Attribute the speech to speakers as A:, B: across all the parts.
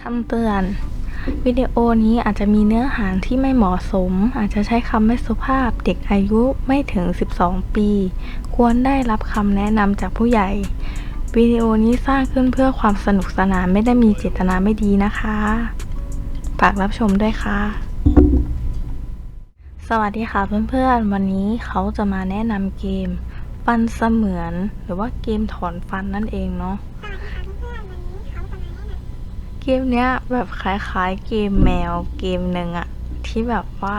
A: คำเตือน วิดีโอนี้อาจจะมีเนื้อหาที่ไม่เหมาะสม อาจจะใช้คำไม่สุภาพ เด็กอายุไม่ถึง 12 ปี ควรได้รับคำแนะนำจากผู้ใหญ่ วิดีโอนี้สร้างขึ้นเพื่อความสนุกสนานไม่ได้มีเจตนาไม่ดีนะคะ ฝากรับชมด้วยค่ะสวัสดีค่ะเพื่อนๆ วันนี้เขาจะมาแนะนำเกม ฟันเสมือน หรือว่าเกมถอนฟันนั่นเองเนาะเกมเนี้ยแบบคล้ายๆเกมแมวเกมหนึ่งอะที่แบบว่า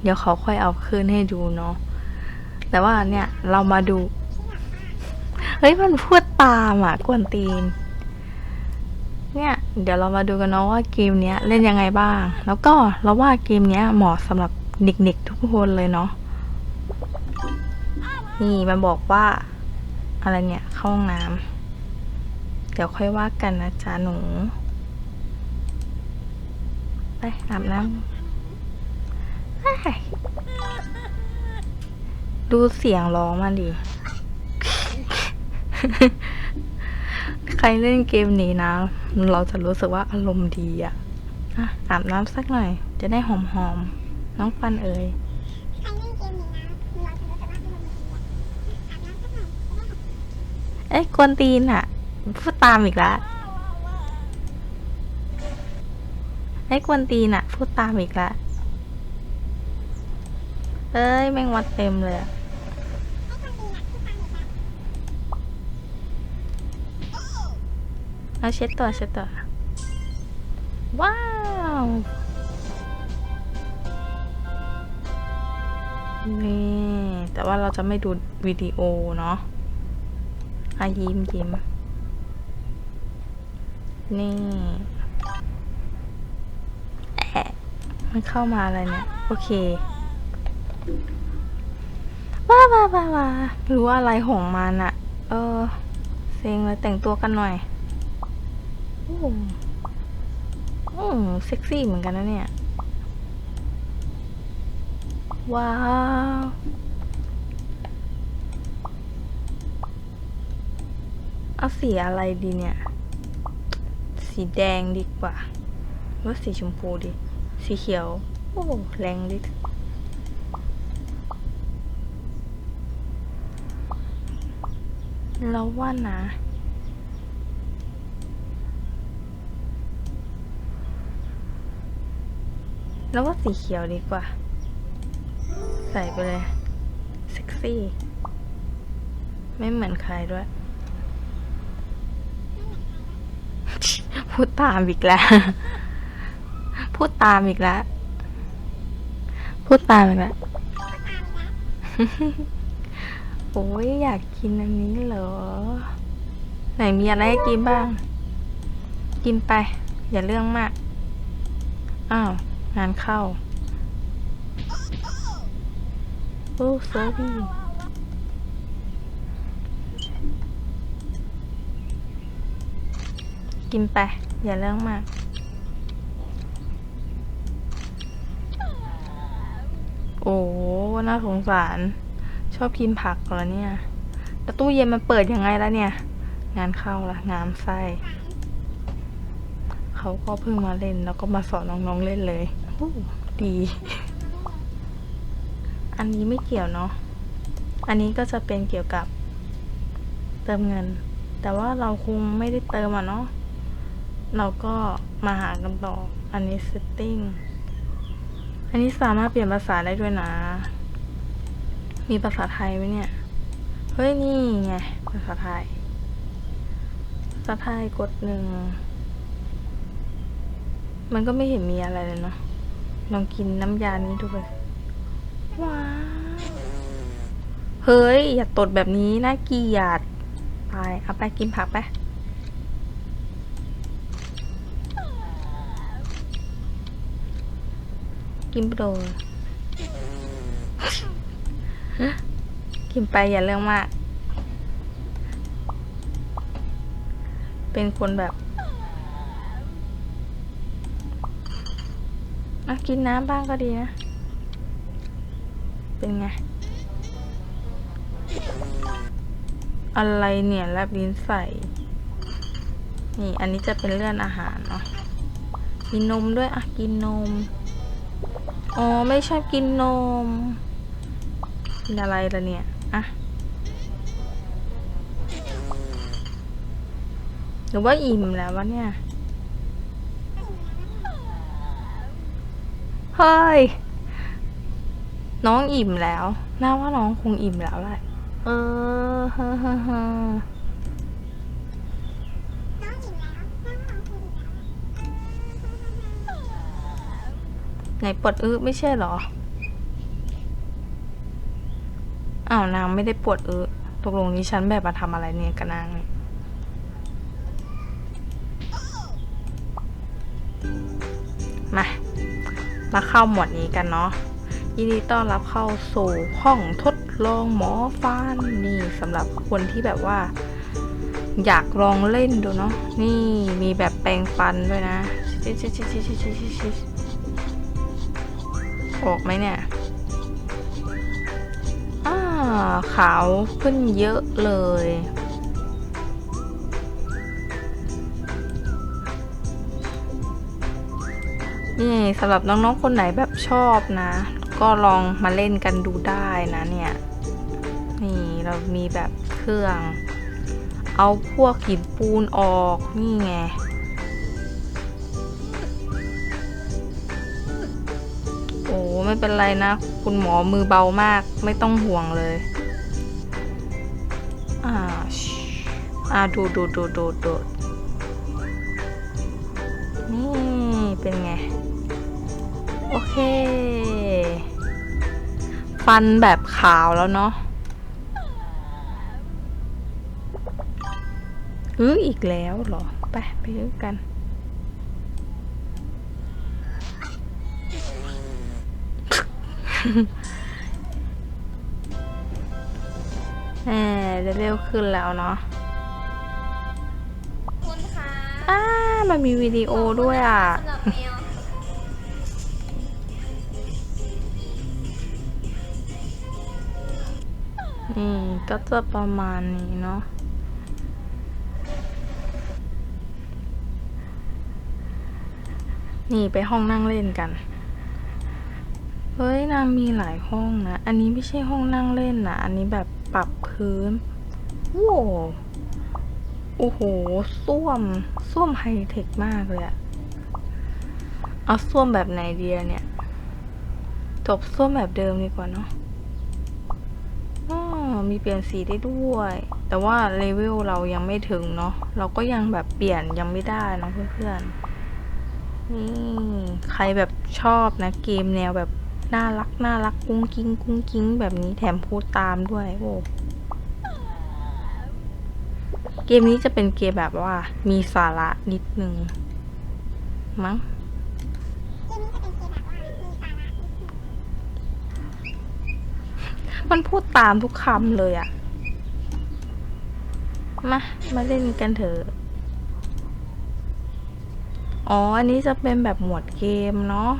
A: เดี๋ยวเขาค่อยเอาคืนให้ดูเนาะแต่ว่าเนี่ยเรามาดู เฮ้ยมันพูดตามอะกวนตีน เนี่ย เดี๋ยวเรามาดูกันเนาะว่าเกมเนี้ยเล่นยังไงบ้าง แล้วก็เราว่าเกมเนี้ยเหมาะสำหรับเด็กๆทุกคนเลยเนาะ นี่มันบอกว่า อะไรเนี่ยเข้าห้องน้ำเดี๋ยวค่อยว่ากันนะจ๊ะหนู ไปอาบน้ำดูเสียงร้องมันดิ ใครเล่นเกมนี้นะ เราจะรู้สึกว่าอารมณ์ดีอะอาบน้ำสักหน่อย จะได้หอมๆ น้องปันเอ๋ย
B: เอ้ย
A: กวนตีนอะพูดตามอีกแล้วไอ้ยกวนตีนอะพูดตามอีกแล้วเอ้ยแมงวัดเต็มเลยอะเอาเช็ดตัวเช็ดตัว ว้าวนี่แต่ว่าเราจะไม่ดูวิดีโอเนาะ อายิ้มยิ้ม นี่แอะมันเข้ามาอะไรเนี่ย โอเคว้าว้าว้าว้าหรือว่าอะไรของมันอะเออ เซ็งเลยแต่งตัวกันหน่อยโอ้โอ้เซ็กซี่เหมือนกันนะเนี่ย ว้าว เอาสีอะไรดีเนี่ย สีแดงดีกว่าหรือสีชมพูดี สีเขียว โอ้แรงดิเราว่านะ แล้วว่าสีเขียวดีกว่า ใส่ไปเลย เซ็กซี่ ไม่เหมือนใครด้วย พูดตามอีกแล้ว พูดตามอีกแล้ว พูดตามอีกแล้ว โอ้ยอยากกินอันนี้เหรอ ไหนมีอะไรให้กินบ้าง กินไป อย่าเรื่องมาก อ้าว งานเข้า โอ้เซอร์บี้ กินไป อย่าเรื่องมาก โอ้น่าสงสาร ชอบกินผักเหรอเนี่ยแต่ตู้เย็นมันเปิดยังไงแล้วเนี่ย งานเข้าละงานไส้เขาก็เพิ่งมาเล่นแล้วก็มาสอนน้องๆเล่นเลยโอ้ดี อันนี้ไม่เกี่ยวเนาะ อันนี้ก็จะเป็นเกี่ยวกับเติมเงิน แต่ว่าเราคงไม่ได้เติมอะเนาะ เราก็มาหากันต่อ อันนี้ setting อันนี้สามารถเปลี่ยนภาษาได้ด้วยนะ มีภาษาไทยไหมเนี่ย เฮ้ย นี่ไง ภาษาไทย ภาษาไทยกดหนึ่ง มันก็ไม่เห็นมีอะไรเลยเนาะ ลองกินน้ำยานี้ดูเลยว้าเฮ้ย อย่าตดแบบนี้น่าเกลียด ไป เอาไปกินผักไป กินไปโดนกินไปอย่าเรื่องมาก เป็นคนแบบอะกินน้ำบ้างก็ดีนะ เป็นไง อะไรเนี่ยแลบลิ้นใส่ นี่อันนี้จะเป็นเลื่อนอาหารเนาะกินนมด้วยอะกินนม อ๋อ ไม่ชอบกินนม กินอะไรละเนี่ย อะ หรือว่าอิ่มแล้ววะเนี่ย เฮ้ย น้องอิ่มแล้ว น่าว่าน้องคงอิ่มแล้วแหละ เออเฮ้อเฮ้อ ไหนปวดอื้อไม่ใช่หรออ้าวนางไม่ได้ปวดเออตกลงนี้ฉันแบบมาทำอะไรเนี่ยกับนางมามาเข้าหมวดนี้กันเนาะยินดีต้อนรับเข้าสู่ห้องทดลองหมอฟันนี่สำหรับคนที่แบบว่า อยากลองเล่นดูเนาะนี่มีแบบแปลงฟันด้วยนะชิชิชิชิชิชิชิ ออกไหมเนี่ยอ่าขาวขึ้นเยอะเลย นี่สำหรับน้องๆ คนไหนแบบชอบนะ ก็ลองมาเล่นกันดูได้นะเนี่ย นี่เรามีแบบเครื่อง เอาพวกหินปูนออก นี่ไง ไม่เป็นไรนะ คุณหมอมือเบามาก ไม่ต้องห่วงเลย อ่าชอ่าดูดูดูดูดูนี่เป็นไง โอเค ฟันแบบขาวแล้วเนาะอืออีกแล้วเหรอ ไป ไปดูกัน แหมได้เร็วขึ้นแล้วเนาะ
C: คุณคะ
A: อ่ามันมีวิดีโอด้วยอะ
C: สำหรับแมว
A: นี่ก็จะประมาณนี้เนาะ นี่ไปห้องนั่งเล่นกัน เฮ้ยนางมีหลายห้องนะ อันนี้ไม่ใช่ห้องนั่งเล่นนะ อันนี้แบบปรับพื้นโว้วโอ้โหส้วมส้วมไฮเทคมากเลยอะเอาส้วมแบบไหนเดียเนี่ย จบส้วมแบบเดิมดีกว่าเนาะอ๋อมีเปลี่ยนสีได้ด้วย แต่ว่าเลเวลเรายังไม่ถึงเนาะ เราก็ยังแบบเปลี่ยนยังไม่ได้นะเพื่อนๆ นี่ ใครแบบชอบนะเกมแนวแบบ น่ารักน่ารักกุ้งกิ้งกุ้งกิ้งแบบนี้แถมพูดตามด้วยโอ้เกมนี้จะเป็นเกมแบบว่า มีสาระนิดนึงมั้ง
B: เกมนี้จะเป็นเกมแบบว่ามีสาระนิดนึง
A: มันพูดตามทุกคำเลยอะมา มาเล่นกันเถอะ อ๋อ อันนี้จะเป็นแบบหมวดเกมเนาะ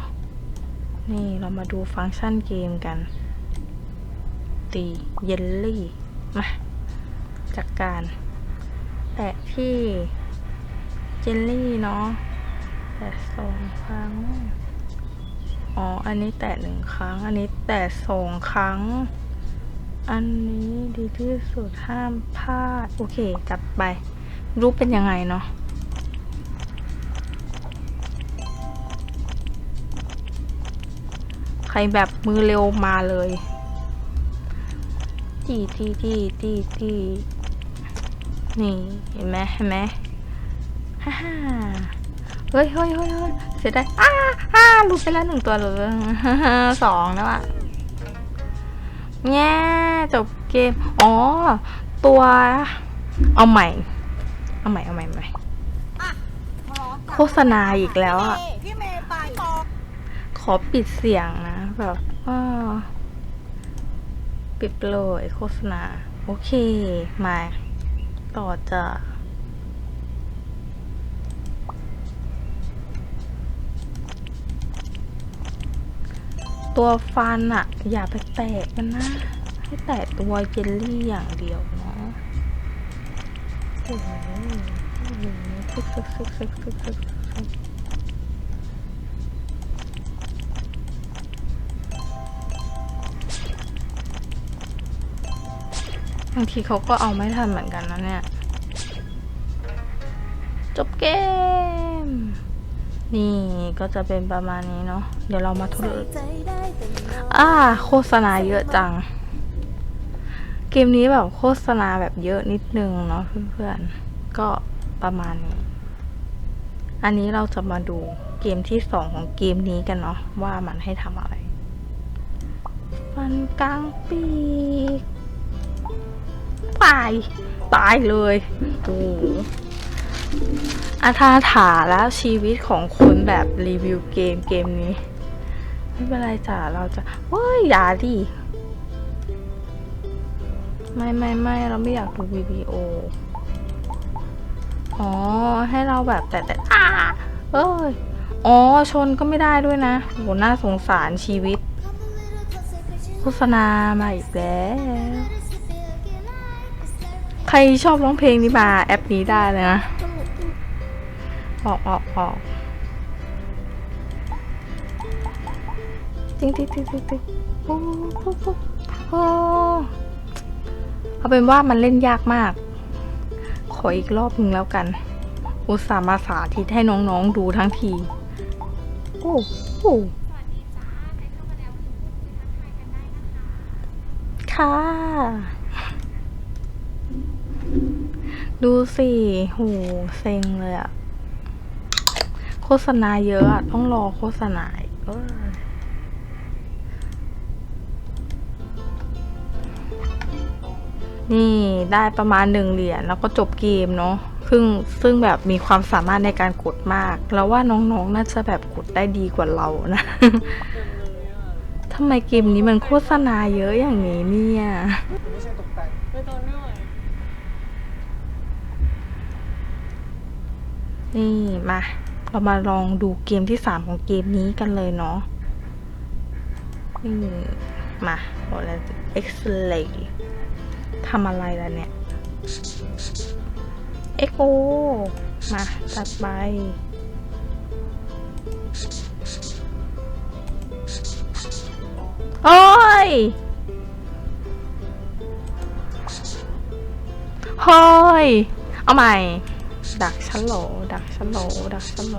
A: นี่เรามาดูฟังก์ชันเกมกัน ตีเยลลี่มาจัดกการแตะที่เจลลี่เนาะแตะสองครั้ง อ๋อ อันนี้แตะหนึ่งครั้ง อันนี้แตะสองครั้ง อันนี้ดีที่สุดห้ามพลาด โอเค จัดไป รูปเป็นยังไงเนาะ แบบมือเร็วมาเลยตีตีตีตีตีนี่เห็นไหมเห็นไหมฮ่าฮ่าเฮ้ยเฮ้ยเฮ้ยเฮ้ยเสียดายอ้าอ้าหลุดไปแล้วหนึ่งตัวเลยสองแล้วอะแง่จบเกม อ๋อ ตัว เอาใหม่ เอาใหม่ เอาใหม่เอาใหม่โฆษณาอีกแล้วอะ
C: พี่เมย์ไปบอก
A: ขอปิดเสียงนะ แบบว่าปิดเลยโฆษณา โอเค มา ต่อจะตัวฟันอะอย่าไปแตะกันนะ ให้แตะตัวเจลลี่อย่างเดียวเนาะโอ้โหโอ้โหซึกซึกซึกซึกซึกซึกางทีเขาก็เอาไม่ทันเหมือนกันนะเนี่ย จบเกม นี่ก็จะเป็นประมาณนี้เนาะเดี๋ยวเรามาทดลองอ่า โฆษณาเยอะจัง เกมนี้แบบโฆษณาแบบเยอะนิดนึงเนาะเพื่อนๆ ก็ประมาณนี้ อันนี้เราจะมาดูเกมที่สองของเกมนี้กันเนาะว่ามันให้ทำอะไร ฟันกลางปีก ตาย ตายเลยโอ้โหอาธาถาแล้วชีวิตของคนแบบรีวิวเกมเกมนี้ ไม่เป็นไรจ้ะเราจะเว้ยอย่าดิไม่ไม่ไม่เราไม่อยากดูวิดีโอ อ๋อ ให้เราแบบแต่แต่อ่าเอ้ย อ๋อ ชนก็ไม่ได้ด้วยนะโหน่าสงสารชีวิต โฆษณามาอีกแล้ว ใครชอบร้องเพลงนี้มาแอปนี้ได้เลยนะออกออกออกติ๊งติ๊งติ๊งติ๊งติ๊งโอ้โอ้โอ้โอ้เอาเป็นว่ามันเล่นยากมาก ขออีกรอบหนึ่งแล้วกัน อุตส่าห์มาสาธิตให้น้องๆดูทั้งที โอ้โหค่ะ ดูสิโหเซ็งเลยอะโฆษณาเยอะอะต้องรอโฆษณาออนี่ได้ประมาณหนึ่งเหรียญแล้วก็จบเกมเนาะซึ่งซึ่งแบบมีความสามารถในการกดมาก แล้วว่าน้องๆน่าจะแบบกดได้ดีกว่าเรานะทำไมเกมนี้มันโฆษณาเยอะอย่างนี้เนี่ย
D: ไม่ใช่ตกแต่ง
C: ไปตัวหน่อย
A: นี่มา เรามาลองดูเกมที่สามของเกมนี้กันเลยเนาะนี่มาบอกแล้ว X-ray ทำอะไรล่ะเนี่ย Echo มาจัดไปโอ้ยเฮ้ย เอาใหม่ ดักฉันโหลดักฉันโหลดักฉันโหล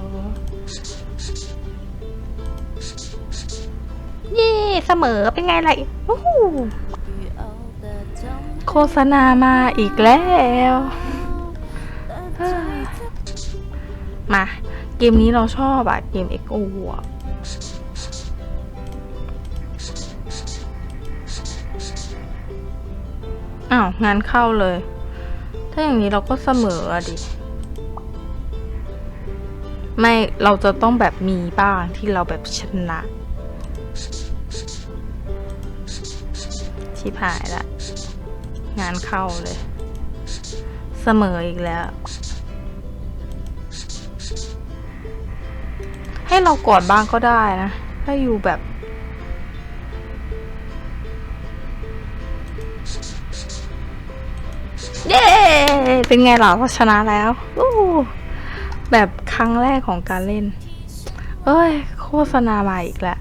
A: เย่เสมอเป็นไงล่ะวู้ฮู้โฆษณามาอีกแล้ว มา เกมนี้เราชอบอะเกม XO อะอ้าว งานเข้าเลย ถ้าอย่างนี้เราก็เสมออะดิ ไม่เราจะต้องแบบมีบ้างที่เราแบบชนะชิบหายละ งานเข้าเลย เสมออีกแล้ว ให้เรากอดบ้างก็ได้นะ ถ้าอยู่แบบเย้ เป็นไงล่ะเราชนะแล้ว แบบ รั้งแรกของการเล่น เอ้ย โฆษณามาอีกแล้ว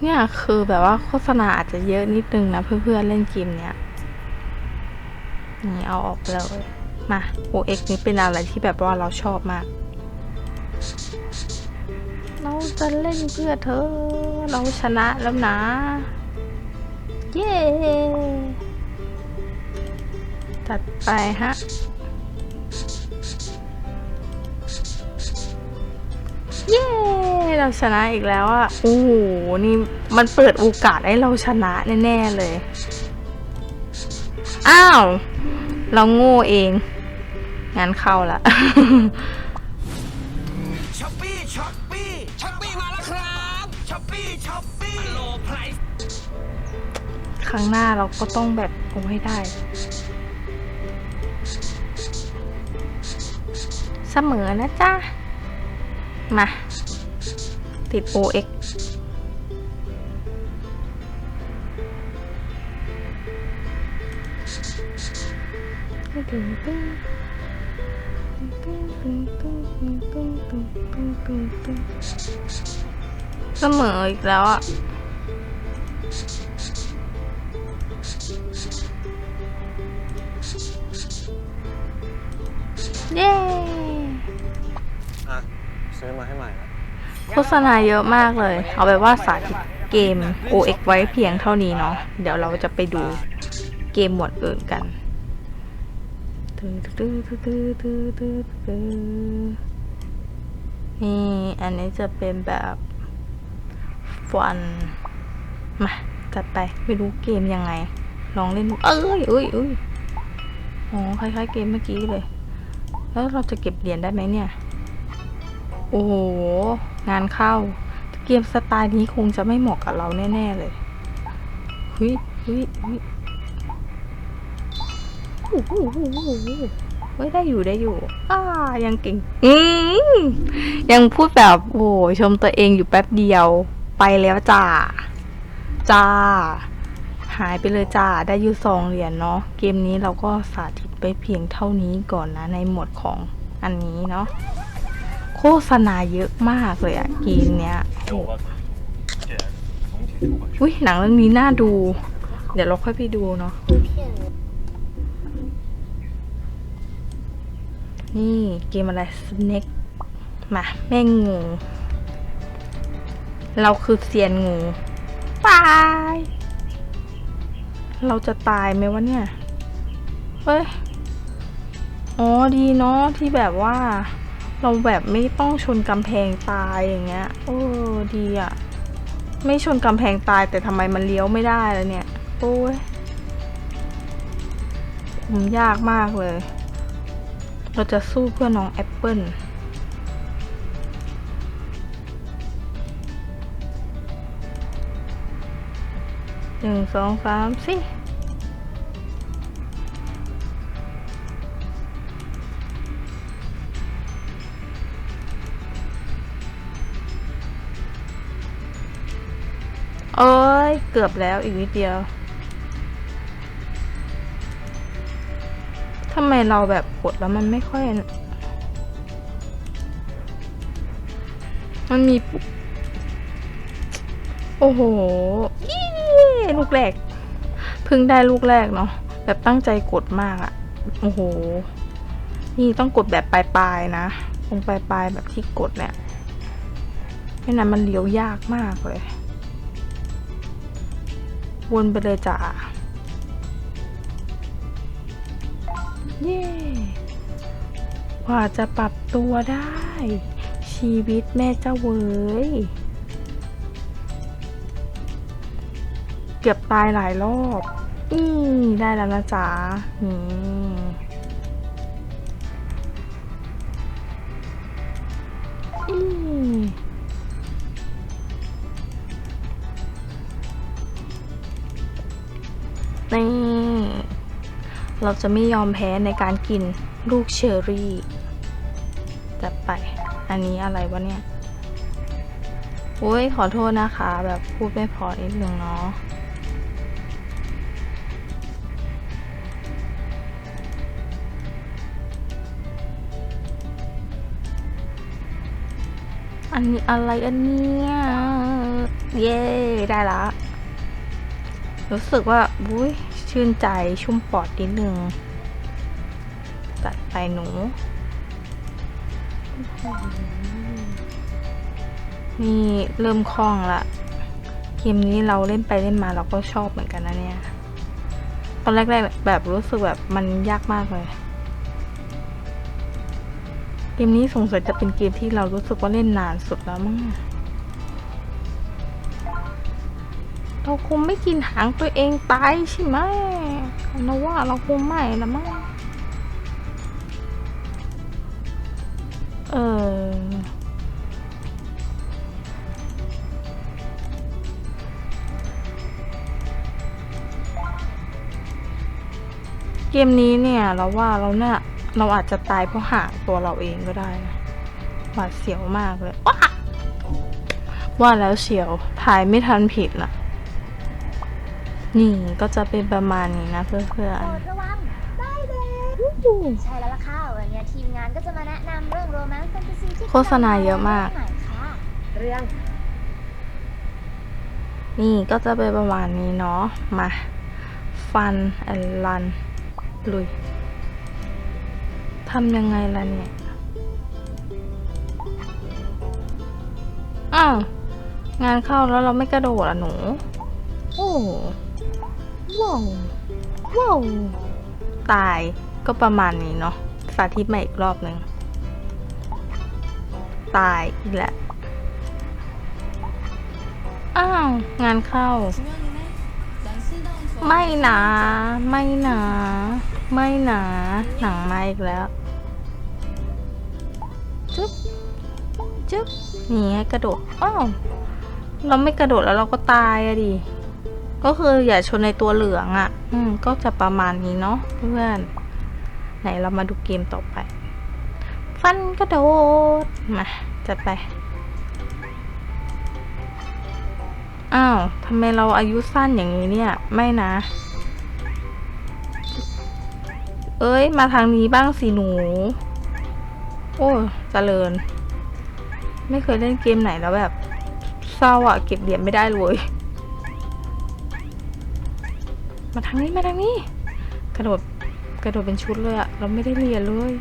A: เนี่ยคือแบบว่าโฆษณาอาจจะเยอะนิดนึงนะ เพื่อนๆเล่นเกมเนี้ยนี่เอาออกเลย มา OX นี้เป็นอะไรที่แบบว่าเราชอบมาก เราจะเล่นเพื่อเธอ เราชนะแล้วนะ เย้จัดไปฮะ เย้ เราชนะอีกแล้วอะโอ้โห นี่มันเปิดโอกาสให้เราชนะแน่ ๆ เลย อ้าว เราโง่เอง งานเข้าละ
D: ช้อปปี้ช้อปปี้ช้อปปี้มาแล้วครับช้อปปี้ช้อปปี้โลไพรส์
A: ครั้งหน้าเราก็ต้องแบบโอ้ให้ได้ เสมอนะจ๊ะ มา ติด OX เสมออีกแล้วอะเย้
E: ซื้อมาให้ใหม่นะ
A: โฆษณาเยอะมากเลย เอาไปว่าสาธิตเกม OX ไว้เพียงเท่านี้เนาะ เดี๋ยวเราจะไปดูเกมหมวดอื่นกันนี่ อันนี้จะเป็นแบบฟัน มาจัดไป ไม่รู้เกมยังไง ลองเล่นดูเอ้ยเอ้ยเอ้ยอ๋อ คล้ายๆเกมเมื่อกี้เลย แล้วเราจะเก็บเหรียญได้ไหมเนี่ย โอ้โห งานเข้า เกมสไตล์นี้คงจะไม่เหมาะกับเราแน่ ๆ เลยเฮ้ยเฮ้ยเฮ้ยโอ้โหเฮ้ยได้อยู่ได้อยู่ อ่า ยังเก่ง อืมยังพูดแบบโอ้โหชมตัวเองอยู่แป๊บเดียว ไปแล้วจ้า จ้า หายไปเลยจ้า ได้อยู่สองเหรียญเนาะ เกมนี้เราก็สาธิตไปเพียงเท่านี้ก่อนนะในหมวดของอันนี้เนาะ ฆษณาเยอะมากเลยอะเกมเนี้ยอุ้ยหนังเรื่องนี้น่าดู เดี๋ยวเราค่อยไปดูเนาะนี่เกมอะไร Snake มาแม่งงู เราคือเซียนงูตาย เราจะตายไหมวะเนี่ย เฮ้ย อ๋อดีเนาะที่แบบว่า เราแบบไม่ต้องชนกำแพงตายอย่างเงี้ย โอ้ดีอะ่ะ ไม่ชนกำแพงตายแต่ทำไมมันเลี้ยวไม่ได้แล้วเนี่ย โอ้ยมันยากมากเลย เราจะสู้เพื่อน้องแอปเปิลหนึ่งสองสามสี่ เอ้ยเกือบแล้วอีกนิดเดียวทำไมเราแบบกดแล้วมันไม่ค่อย มันมีปุ๊บโอ้โหลูกแรกเพิ่งได้ลูกแรกเนาะ แบบตั้งใจกดมากอะโอ้โห นี่ต้องกดแบบปลายๆนะ ตรงปลายๆแบบที่กดเนี่ย ไม่นั้นมันเลี้ยวยากมากเลย วนไปเลยจ้ะเย่กว่าจะปรับตัวได้ ชีวิตแม่เจ้าเว้ย เกือบตายหลายรอบ อืมได้แล้วนะจ๊ะอื เราจะไม่ยอมแพ้ในการกินลูกเชอร์รี่จัดไป อันนี้อะไรวะเนี่ย โอ้ยขอโทษนะคะ แบบพูดไม่พอนิดนึงเนาะอันนี้อะไรอันเนี้ยเย้ ได้ละ รู้สึกว่าบุ้ย ชื่นใจชุ่มปอดนิดนึงจัดไปหนู นี่เริ่มคล่องละ เกมนี้เราเล่นไปเล่นมาเราก็ชอบเหมือนกันนะเนี่ย ตอนแรกๆแบบรู้สึกแบบมันยากมากเลย เกมนี้สงสัยจะเป็นเกมที่เรารู้สึกว่าเล่นนานสุดแล้วมั้ง เราคงไม่กินหางตัวเองตายใช่ไหมเราว่าเราคงไม่ละมั้งเออเกมนี้เนี่ยเราว่าเราเนี่ยเราอาจจะตายเพราะหางตัวเราเองก็ได้นะหวาดเสียวมากเลยว้าว่าแล้วเฉียวถ่ายไม่ทันผิดน่ะ นี่ก็จะเป็นประมาณนี้นะเพื่อน
C: ระวังได้เลย
F: ใช่แล้วล่ะค่ะวันนี้ทีมงานก็จะมาแนะนำเรื่องโรแมนต์แฟนตาซีที่
A: โฆษณาเยอะมาก
F: เรื่อง
A: นี่ก็จะเป็นประมาณนี้เนาะมาฟันแอนลันลุยทำยังไงล่ะเนี่ยอ้าวงานเข้าแล้วเราไม่กระโดดอะหนู โอ้ ว้าวว้าวตายก็ประมาณนี้เนาะสาธิตใหม่อีกรอบหนึ่งตายอีกแล้วอ้าว งานเข้า ไม่นะไม่นะไม่นะหนังมาอีกแล้ว จุ๊บ จุ๊บนี่ให้กระโดด อ้าว เราไม่กระโดดแล้วเราก็ตายอะดิ ก็คืออย่าชนในตัวเหลืองอะ่ะ อืม ก็จะประมาณนี้เนาะเพื่อน ไหนเรามาดูเกมต่อไป ฟันกระโดด มาจัดไป อ้าวทำไมเราอายุสั้นอย่างนี้เนี่ย ไม่นะ เอ้ย มาทางนี้บ้างสิหนู โอ้เจริญ ไม่เคยเล่นเกมไหนแล้วแบบ เศร้าอะ เก็บเหรียญไม่ได้เลย มาทางนี้มาทางนี้ กระโดดกระโดดเป็นชุดเลยอะเราไม่ได้เรียนเลย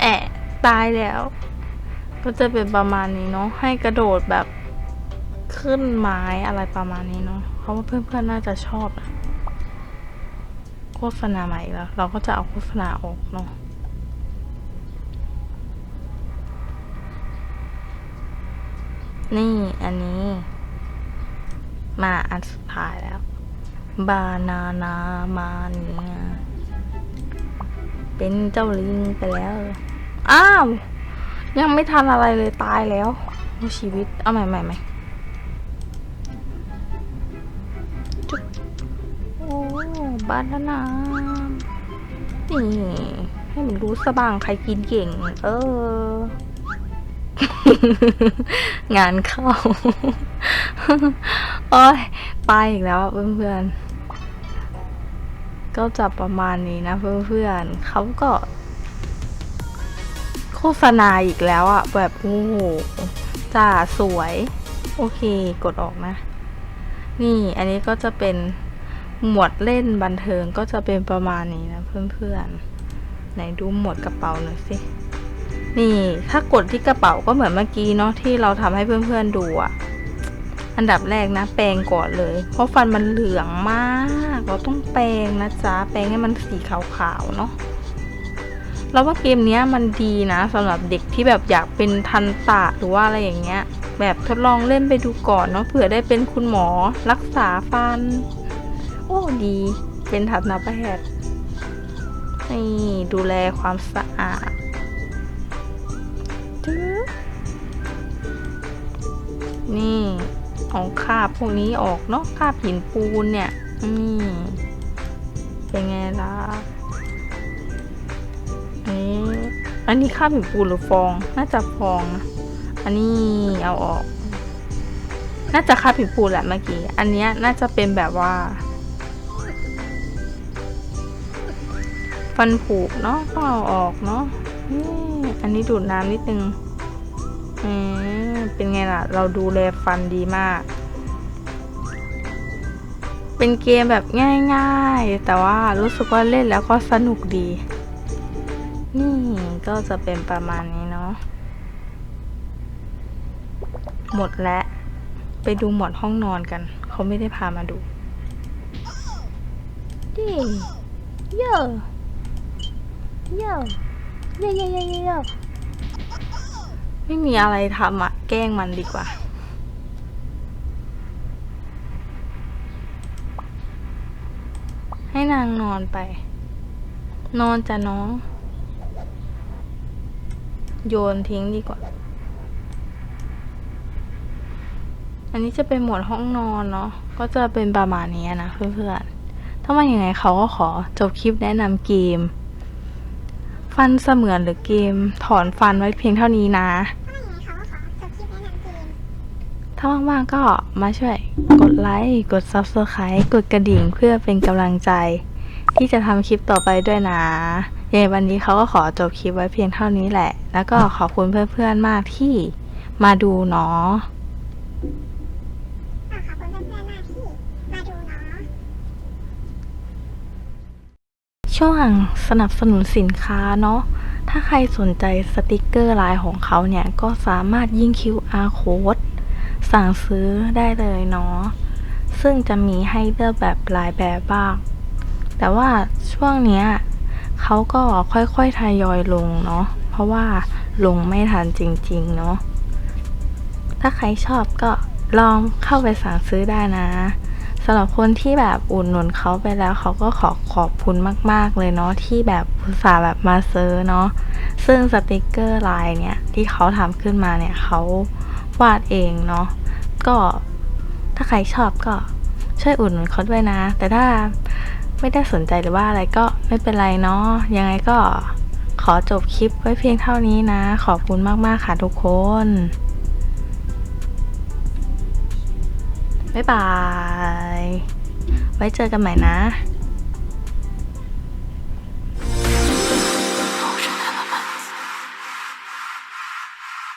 A: แอะตายแล้ว ก็จะเป็นประมาณนี้เนาะให้กระโดดแบบขึ้นไม้อะไรประมาณนี้เนาะเพราะว่าเพื่อนๆน่าจะชอบอะโฆษณาใหม่แล้ว เราก็จะเอาโฆษณาออกเนาะ นี่อันนี้ มาอันสุดท้ายแล้ว บานานามาเนียเป็นเจ้าลิงไปแล้ว อ้าว ยังไม่ทันอะไรเลยตายแล้วชีวิต เอาใหม่ใหม่ใหม่จุ๊บโอ้บานานานี่ให้มันรู้สะบางใครกินเก่ง เออ งานเข้าโอ้ยไปอีกแล้วอะเพื่อนๆ ก็จะประมาณนี้นะเพื่อนๆเขาก็ โฆษณาอีกแล้วอะแบบโอ้โหจ้าสวย โอเค กดออกนะ นี่อันนี้ก็จะเป็นหมวดเล่นบันเทิงก็จะเป็นประมาณนี้นะเพื่อนๆ ไหนดูหมวดกระเป๋าหน่อยสิ นี่ถ้ากดที่กระเป๋าก็เหมือนเมื่อกี้เนาะที่เราทำให้เพื่อนๆดูอะอันดับแรกนะ แปรงก่อนเลย เพราะฟันมันเหลืองมาก เราต้องแปรงนะจ๊ะ แปรงให้มันสีขาวๆเนาะเราว่าเกมนี้มันดีนะสำหรับเด็กที่แบบอยากเป็นทันตะหรือว่าอะไรอย่างเงี้ย แบบทดลองเล่นไปดูก่อนเนาะเผื่อได้เป็นคุณหมอรักษาฟัน โอ้ดี เป็นทันตแพทย์นี่ดูแลความสะอาด นี่เอาคาบพวกนี้ออกเนาะคาบหินปูนเนี่ยนี่เป็นไงล่ะนี่อันนี้คาบหินปูนหรือฟอง น่าจะฟอง อันนี้เอาออก น่าจะคาบหินปูนแหละเมื่อกี้ อันนี้น่าจะเป็นแบบว่า ฟันผุเนาะต้องเอาออกเนาะนี่อันนี้ดูดน้ำนิดนึงอืม เป็นไงล่ะ เราดูแลฟันดีมาก เป็นเกมแบบง่ายๆ แต่ว่ารู้สึกว่าเล่นแล้วก็สนุกดี นี่ก็จะเป็นประมาณนี้เนาะ หมดแล้ว ไปดูหมดห้องนอนกัน เขาไม่ได้พามาดูดิเยอะเยอะเยอะเยอะเยอะเยอะ ไม่มีอะไรทำอะแกล้งมันดีกว่า ให้นางนอนไป นอนจะน้อง โยนทิ้งดีกว่า อันนี้จะเป็นหมวดห้องนอนเนาะก็จะเป็นประมาณนี้นะเพื่อนๆถ้าว่าอย่างไงเขาก็ขอจบคลิปแนะนำเกมฟันเสมือนหรือเกมถอนฟันไว้เพียงเท่านี้นะ
B: ถ้าบ้า
A: ว่างๆก็มาช่วยกดไลค์ กด Subscribe กดกระดิ่งเพื่อเป็นกำลังใจ ที่จะทำคลิปต่อไปด้วยนะยังไงวันนี้เขาก็ขอจบคลิปไว้เพียงเท่านี้แหละ แล้วก็ขอบคุณเพื่อนๆมากที่มาดูเนาะ
B: ก็ขอบคุณเพื่อนๆมากที่มาดูเนาะ
A: ช่วงสนับสนุนสินค้าเนาะ ถ้าใครสนใจสติกเกอร์ลายของเขาเนี่ย ก็สามารถยิง QR code สั่งซื้อได้เลยเนาะ ซึ่งจะมีให้เลือกแบบหลายแบบบ้าง แต่ว่าช่วงเนี้ยเขาก็ค่อยๆทยอยลงเนาะ เพราะว่าลงไม่ทันจริง ๆ เนาะ ถ้าใครชอบก็ลองเข้าไปสั่งซื้อได้นะสำหรับคนที่แบบอุดหนุนเขาไปแล้วเขาก็ขอขอบคุณมาก ๆ เลยเนาะที่แบบอุตส่าห์แบบมาซื้อเนาะซึ่งสติกเกอร์ลายเนี่ยที่เขาทำขึ้นมาเนี่ยเขาวาดเองเนาะ ก็ถ้าใครชอบก็ช่วยอุดหนุนเขาด้วยนะ แต่ถ้าไม่ได้สนใจหรือว่าอะไรก็ไม่เป็นไรเนาะยังไงก็ขอจบคลิปไว้เพียงเท่านี้นะ ขอบคุณมาก ๆ ค่ะทุกคน บ๊ายบาย ไว้เจอกันใหม่นะ